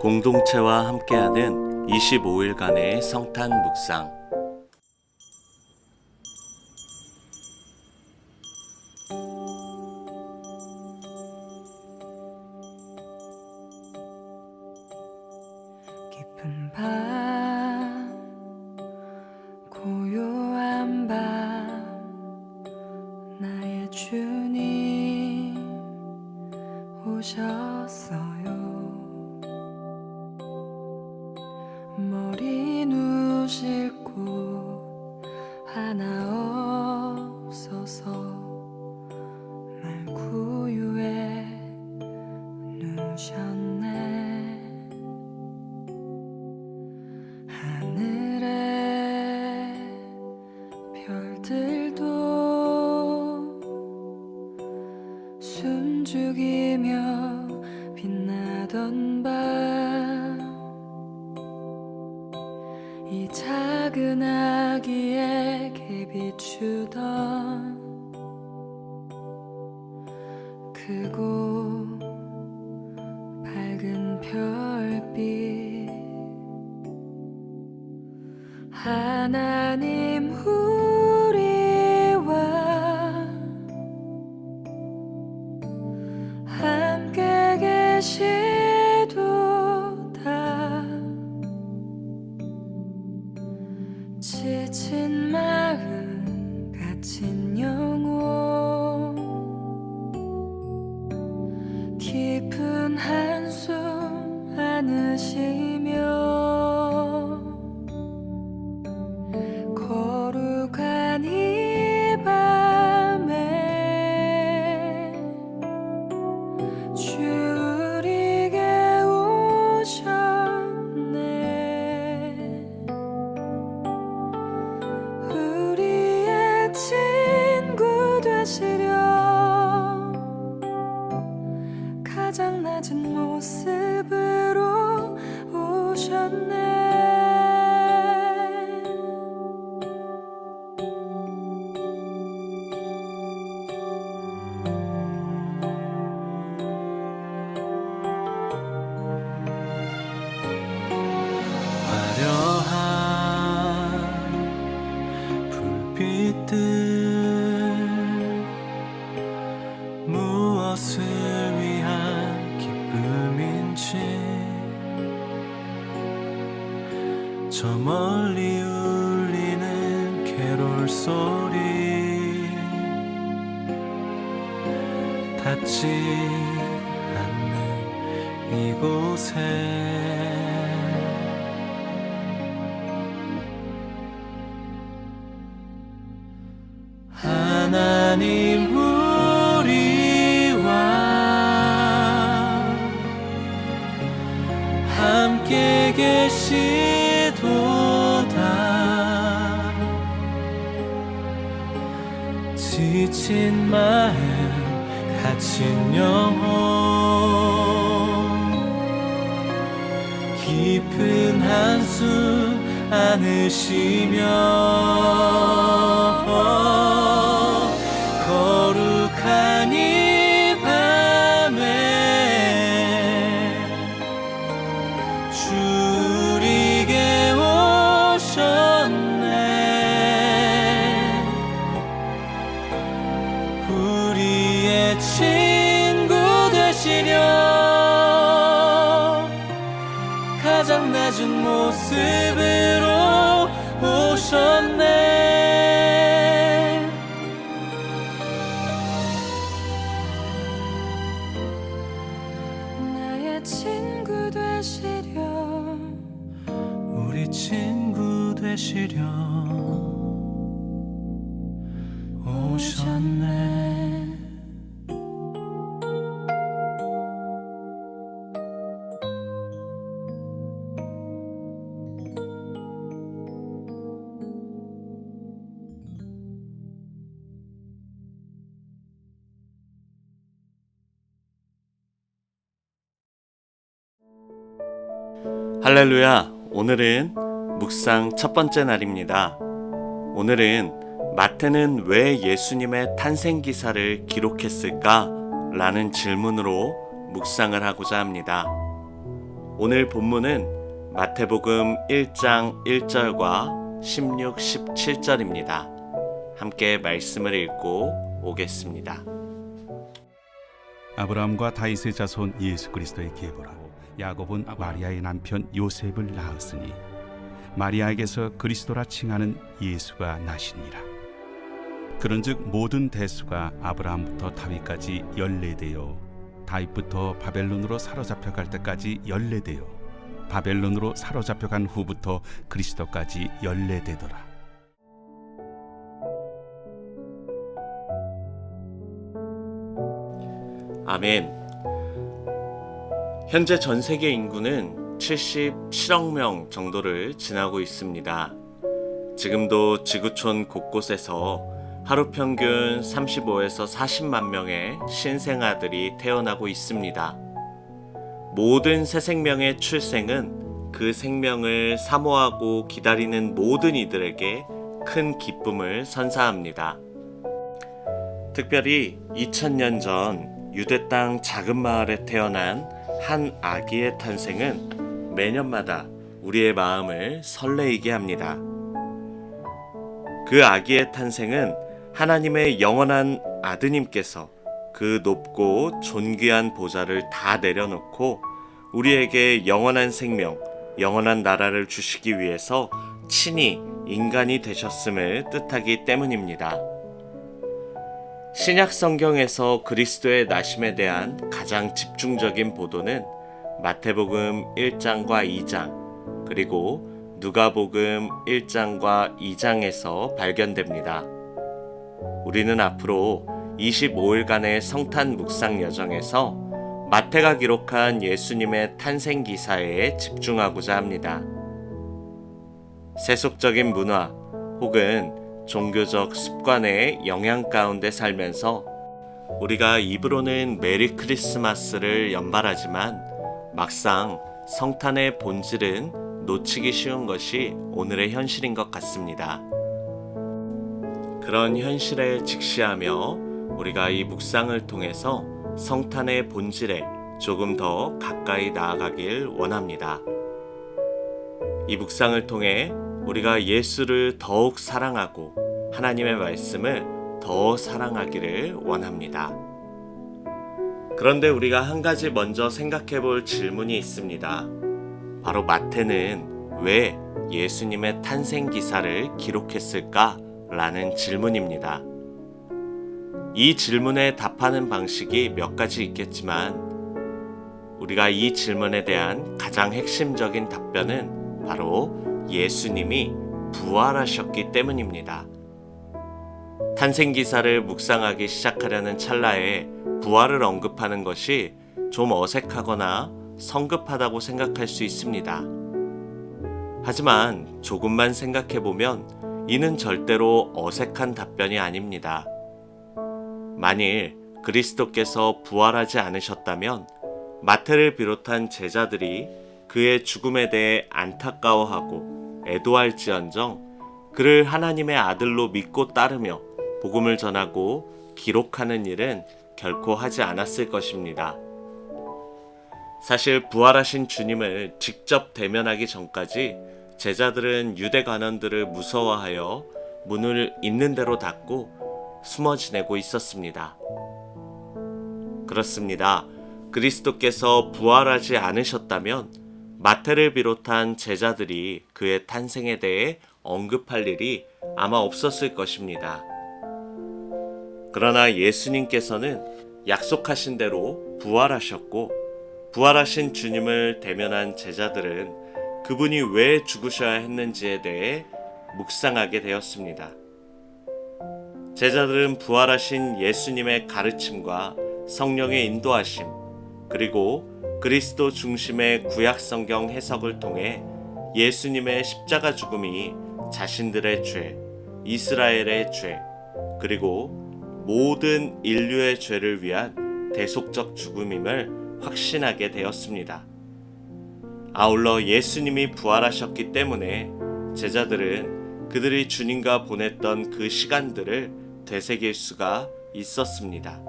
공동체와 함께하는 25일간의 성탄 묵상. 깊은 밤 고요한 밤 나의 주님 오셨어요. 하나님. 닿지 않는 이곳에. 하나님 우리와 함께 계시도다. 지친 마음 다친 영혼. 깊은 한숨 안으시며. 할렐루야! 오늘은 묵상 첫 번째 날입니다. 오늘은 마태는 왜 예수님의 탄생 기사를 기록했을까? 라는 질문으로 묵상을 하고자 합니다. 오늘 본문은 마태복음 1장 1절과 16, 17절입니다. 함께 말씀을 읽고 오겠습니다. 아브라함과 다윗의 자손 예수 그리스도의 기회보라. 야곱은 마리아의 남편 요셉을 낳았으니 마리아에게서 그리스도라 칭하는 예수가 나시니라. 그런즉 모든 대수가 아브라함부터 다윗까지 연례되어 다윗부터 바벨론으로 사로잡혀 갈 때까지 연례되어 바벨론으로 사로잡혀 간 후부터 그리스도까지 연례되더라. 아멘. 현재 전 세계 인구는 77억 명 정도를 지나고 있습니다. 지금도 지구촌 곳곳에서 하루 평균 35에서 40만 명의 신생아들이 태어나고 있습니다. 모든 새 생명의 출생은 그 생명을 사모하고 기다리는 모든 이들에게 큰 기쁨을 선사합니다. 특별히 2000년 전 유대 땅 작은 마을에 태어난 한 아기의 탄생은 매년마다 우리의 마음을 설레이게 합니다. 그 아기의 탄생은 하나님의 영원한 아드님께서 그 높고 존귀한 보좌를 다 내려놓고 우리에게 영원한 생명, 영원한 나라를 주시기 위해서 친히 인간이 되셨음을 뜻하기 때문입니다. 신약 성경에서 그리스도의 나심에 대한 가장 집중적인 보도는 마태복음 1장과 2장, 그리고 누가복음 1장과 2장에서 발견됩니다. 우리는 앞으로 25일간의 성탄 묵상 여정에서 마태가 기록한 예수님의 탄생 기사에 집중하고자 합니다. 세속적인 문화 혹은 종교적 습관의 영향 가운데 살면서 우리가 입으로는 메리 크리스마스를 연발하지만 막상 성탄의 본질은 놓치기 쉬운 것이 오늘의 현실인 것 같습니다. 그런 현실에 직시하며 우리가 이 묵상을 통해서 성탄의 본질에 조금 더 가까이 나아가길 원합니다. 이 묵상을 통해 우리가 예수를 더욱 사랑하고 하나님의 말씀을 더 사랑하기를 원합니다. 그런데 우리가 한 가지 먼저 생각해 볼 질문이 있습니다. 바로 마태는 왜 예수님의 탄생 기사를 기록했을까? 라는 질문입니다. 이 질문에 답하는 방식이 몇 가지 있겠지만 우리가 이 질문에 대한 가장 핵심적인 답변은 바로 예수님이 부활하셨기 때문입니다. 탄생 기사를 묵상하기 시작하려는 찰나에 부활을 언급하는 것이 좀 어색하거나 성급하다고 생각할 수 있습니다. 하지만 조금만 생각해 보면 이는 절대로 어색한 답변이 아닙니다. 만일 그리스도께서 부활하지 않으셨다면 마태를 비롯한 제자들이 그의 죽음에 대해 안타까워하고 애도할지언정 그를 하나님의 아들로 믿고 따르며 복음을 전하고 기록하는 일은 결코 하지 않았을 것입니다. 사실 부활하신 주님을 직접 대면하기 전까지 제자들은 유대 관원들을 무서워하여 문을 있는 대로 닫고 숨어 지내고 있었습니다. 그렇습니다. 그리스도께서 부활하지 않으셨다면 마태를 비롯한 제자들이 그의 탄생에 대해 언급할 일이 아마 없었을 것입니다. 그러나 예수님께서는 약속하신 대로 부활하셨고 부활하신 주님을 대면한 제자들은 그분이 왜 죽으셔야 했는지에 대해 묵상하게 되었습니다. 제자들은 부활하신 예수님의 가르침과 성령의 인도하심, 그리고 그리스도 중심의 구약 성경 해석을 통해 예수님의 십자가 죽음이 자신들의 죄, 이스라엘의 죄, 그리고 모든 인류의 죄를 위한 대속적 죽음임을 확신하게 되었습니다. 아울러 예수님이 부활하셨기 때문에 제자들은 그들이 주님과 보냈던 그 시간들을 되새길 수가 있었습니다.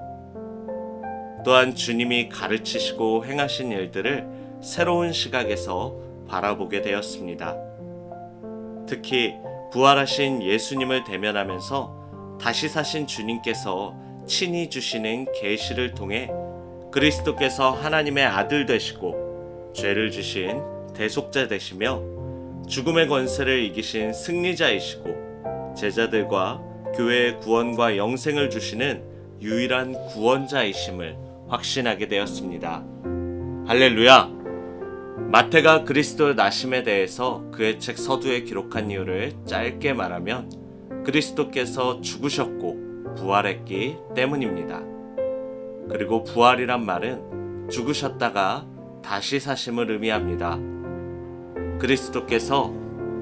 또한 주님이 가르치시고 행하신 일들을 새로운 시각에서 바라보게 되었습니다. 특히 부활하신 예수님을 대면하면서 다시 사신 주님께서 친히 주시는 계시를 통해 그리스도께서 하나님의 아들 되시고 죄를 주신 대속자 되시며 죽음의 권세를 이기신 승리자이시고 제자들과 교회의 구원과 영생을 주시는 유일한 구원자이심을 확신하게 되었습니다. 할렐루야! 마태가 그리스도의 나심에 대해서 그의 책 서두에 기록한 이유를 짧게 말하면 그리스도께서 죽으셨고 부활했기 때문입니다. 그리고 부활이란 말은 죽으셨다가 다시 사심을 의미합니다. 그리스도께서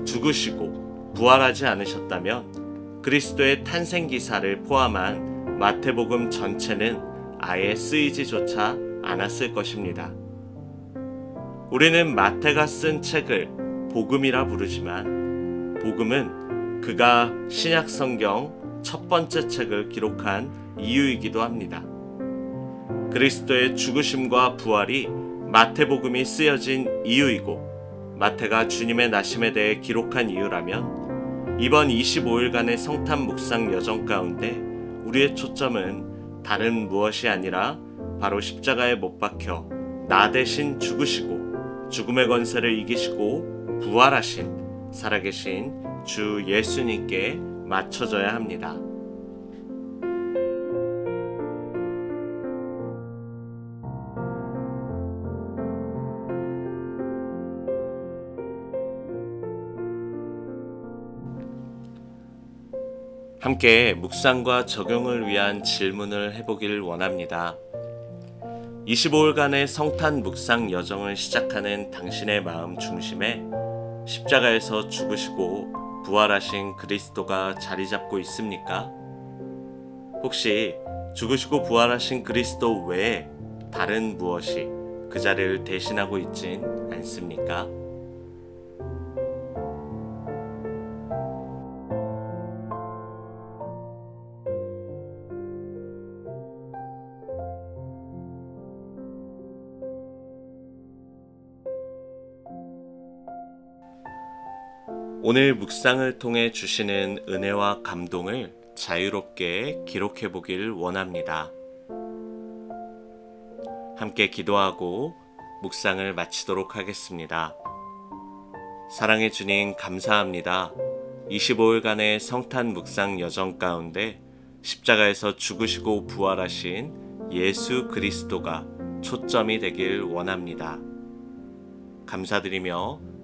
죽으시고 부활하지 않으셨다면 그리스도의 탄생 기사를 포함한 마태복음 전체는 아예 쓰이지조차 않았을 것입니다. 우리는 마태가 쓴 책을 복음이라 부르지만 복음은 그가 신약 성경 첫 번째 책을 기록한 이유이기도 합니다. 그리스도의 죽으심과 부활이 마태복음이 쓰여진 이유이고 마태가 주님의 나심에 대해 기록한 이유라면 이번 25일간의 성탄 묵상 여정 가운데 우리의 초점은 다른 무엇이 아니라 바로 십자가에 못 박혀 나 대신 죽으시고 죽음의 권세를 이기시고 부활하신 살아계신 주 예수님께 맞춰져야 합니다. 함께 묵상과 적용을 위한 질문을 해보길 원합니다. 25일간의 성탄 묵상 여정을 시작하는 당신의 마음 중심에 십자가에서 죽으시고 부활하신 그리스도가 자리 잡고 있습니까? 혹시 죽으시고 부활하신 그리스도 외에 다른 무엇이 그 자리를 대신하고 있진 않습니까? 오늘 묵상을 통해 주시는 은혜와 감동을 자유롭게 기록해 보길 원합니다. 함께 기도하고 묵상을 마치도록 하겠습니다. 사랑의 주님, 감사합니다. 25일간의 성탄 묵상 여정 가운데 십자가에서 죽으시고 부활하신 예수 그리스도가 초점이 되길 원합니다. 감사드리며